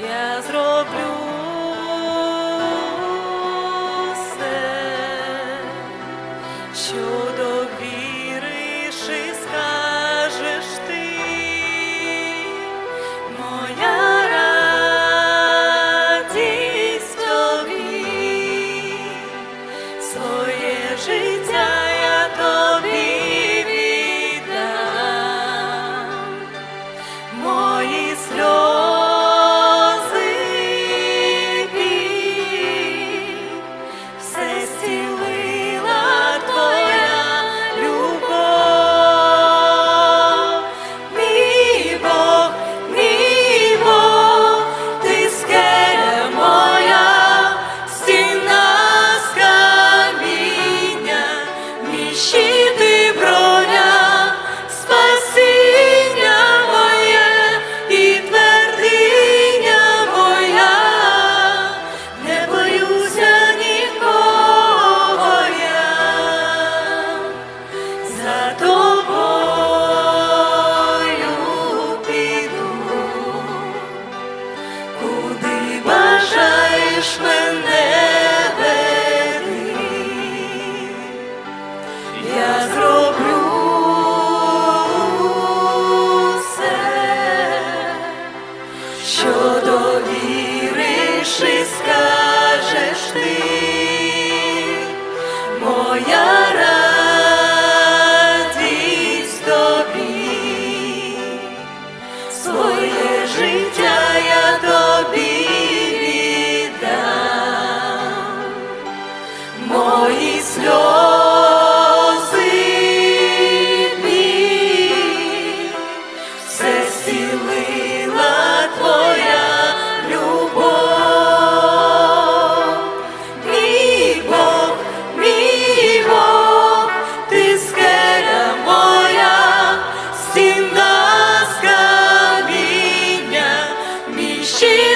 я зроблю все, що до. що довіриш. she